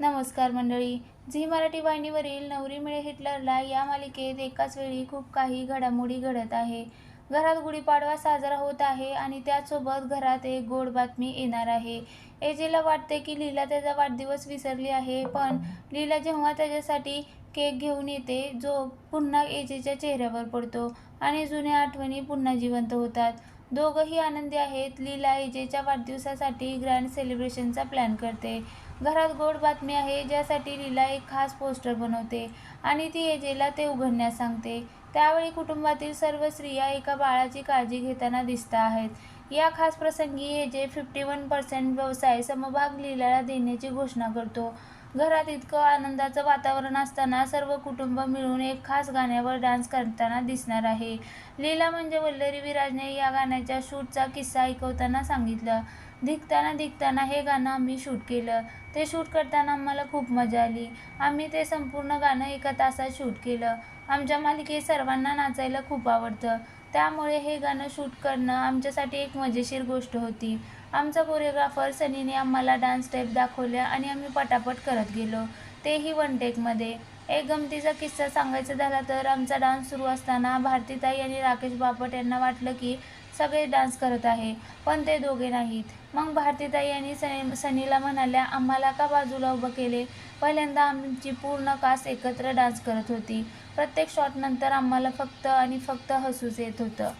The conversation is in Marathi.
नमस्कार मंडळी. झी मराठी वाहिनीवरील नवरी मिळे हिटलरला या मालिकेत एकाच वेळी खूप काही घडामोडी घडत आहे. घरात गुढीपाडवा साजरा होत आहे आणि त्यासोबत घरात एक गोड बातमी येणार आहे. एजेला वाटते की लीला त्याचा वाढदिवस विसरली आहे पण लीला जेव्हा त्याच्यासाठी केक घेऊन येते जो पुन्हा एजेच्या चेहऱ्यावर पडतो आणि जुन्या आठवणी पुन्हा जिवंत होतात. दोघंही आनंदी आहेत. लीला एजेच्या वाढदिवसासाठी ग्रँड सेलिब्रेशनचा प्लॅन करते. घरात गोड बातमी आहे ज्यासाठी लीला एक खास पोस्टर बनवते आणि ती एजेला ते उघडण्यास सांगते. त्यावेळी कुटुंबातील सर्व स्त्रिया एका बाळाची काळजी घेताना दिसत आहेत. या खास प्रसंगी एजे फिफ्टी वन पर्सेंट व्यवसाय समभाग लीलाला देण्याची घोषणा करतो. घरात इतकं आनंदाचं वातावरण असताना सर्व कुटुंब मिळून एक खास गाण्यावर डान्स करताना दिसणार आहे. लीला म्हणजे वल्लरी विराजने या गाण्याच्या शूटचा किस्सा ऐकवताना सांगितलं. धिकताना धिकताना हे गाणं आम्ही शूट केलं. ते शूट करताना आम्हाला खूप मजा आली. आम्ही ते संपूर्ण गाणं एका तासात शूट केलं. आमच्या मालिकेत सर्वांना नाचायला खूप आवडतं. त्यामुळे हे गाणं शूट करणं आमच्यासाठी एक मजेशीर गोष्ट होती. आमचा कोरिओग्राफर सनीने आम्हाला डान्स स्टेप दाखवल्या आणि आम्ही पटापट करत गेलो. तेही वन टेकमध्ये एक गमतीचा किस्सा सांगायचा झाला तर आमचा डान्स सुरू असताना भारतीताई आणि राकेश बापट यांना वाटलं की सगळे डान्स करत आहे पण ते दोघे नाहीत. मग भारतीताई आणि सनी सनीला म्हणाल्या आम्हाला का बाजूला उभं केले? पहिल्यांदा आमची पूर्ण कास एकत्र डान्स करत होती. प्रत्येक शॉटनंतर आम्हाला फक्त आणि फक्त हसूच येत होतं.